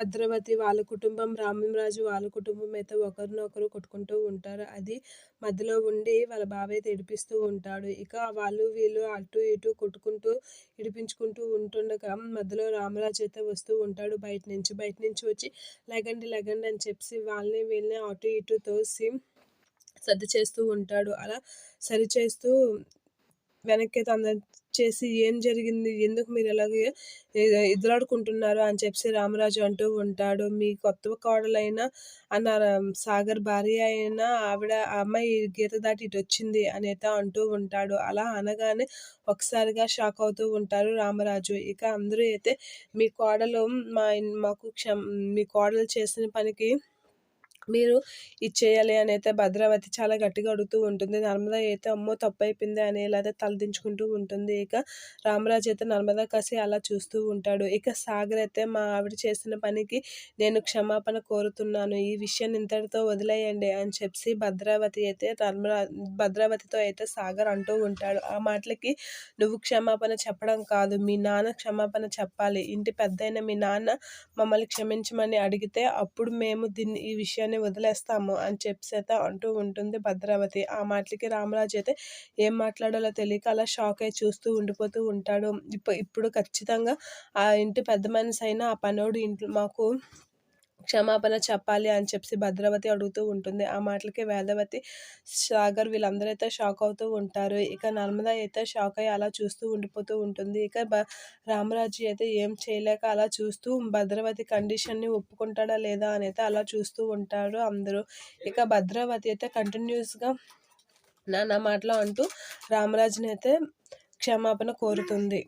భద్రవతి వాళ్ళ కుటుంబం రామరాజు వాళ్ళ కుటుంబం అయితే ఒకరినొకరు కొట్టుకుంటూ ఉంటారు. అది మధ్యలో ఉండి వాళ్ళ బాబాయ్ ఏడిపిస్తూ ఉంటాడు. ఇక వాళ్ళు వీళ్ళు అటు ఇటు కొట్టుకుంటూ ఇడిపించుకుంటూ ఉంటుండగా మధ్యలో రామరాజు అయితే వస్తూ ఉంటాడు. బయట నుంచి బయట నుంచి వచ్చి లెగండి లెగండి అని చెప్పి వాళ్ళని వీళ్ళని అటు ఇటు తోసి సర్ది చేస్తూ ఉంటాడు. అలా సరి చేస్తూ వెనక్కి తన చేసి ఏం జరిగింది ఎందుకు మీరు ఎలాగే ఎదురాడుకుంటున్నారు అని చెప్పి రామరాజు అంటూ ఉంటాడు. మీ కొత్త కోడలైన అన్న సాగర్ భార్య అయినా ఆవిడ అమ్మాయి గీత దాటి ఇటు వచ్చింది అనేత అంటూ ఉంటాడు. అలా అనగానే ఒకసారిగా షాక్ అవుతూ ఉంటారు రామరాజు. ఇక అందరూ అయితే మీ కోడలు మా మాకు క్షమ మీ కోడలు చేసిన పనికి మీరు ఇది చేయాలి అని అయితే భద్రావతి చాలా గట్టిగా అడుగుతూ ఉంటుంది. నర్మదా అయితే అమ్మో తప్పు అయిపోయింది అని ఇలా తలదించుకుంటూ ఉంటుంది. ఇక రామరాజు అయితే నర్మదా కాసి అలా చూస్తూ ఉంటాడు. ఇక సాగర్ అయితే మా ఆవిడ చేసిన పనికి నేను క్షమాపణ కోరుతున్నాను. ఈ విషయం ఇంతటితో వదిలేయండి అని చెప్పి భద్రావతి అయితే నర్మరా భద్రావతితో అయితే సాగర్ అంటూ ఉంటాడు. ఆ మాటలకి నువ్వు క్షమాపణ చెప్పడం కాదు. మీ నాన్న క్షమాపణ చెప్పాలి. ఇంటి పెద్దయిన మీ నాన్న మమ్మల్ని క్షమించమని అడిగితే అప్పుడు మేము దీన్ని ఈ విషయాన్ని వాడిని వదిలేస్తాము అని చెప్పేత అంటూ ఉంటుంది భద్రావతి. ఆ మాటలకి రామరాజు అయితే ఏం మాట్లాడాలో తెలియక అలా షాక్ అయి చూస్తూ ఉండిపోతూ ఉంటాడు. ఇప్పుడు ఇప్పుడు ఖచ్చితంగా ఆ ఇంటి పెద్ద మనిషి అయినా ఆ పనోడు ఇంట్లో మాకు క్షమాపణ చెప్పాలి అని చెప్పి భద్రవతి అడుగుతూ ఉంటుంది. ఆ మాటలకి వేదవతి సాగర్ వీళ్ళందరూ అయితే షాక్ అవుతూ ఉంటారు. ఇక నర్మద అయితే షాక్ అయ్యి అలా చూస్తూ ఉండిపోతూ ఉంటుంది. ఇక బ రామరాజు అయితే ఏం చేయలేక అలా చూస్తూ భద్రవతి కండిషన్ని ఒప్పుకుంటాడా లేదా అని అయితే అలా చూస్తూ ఉంటారు అందరూ. ఇక భద్రావతి అయితే కంటిన్యూస్గా నా నా మాటలో అంటూ రామరాజుని అయితే క్షమాపణ కోరుతుంది.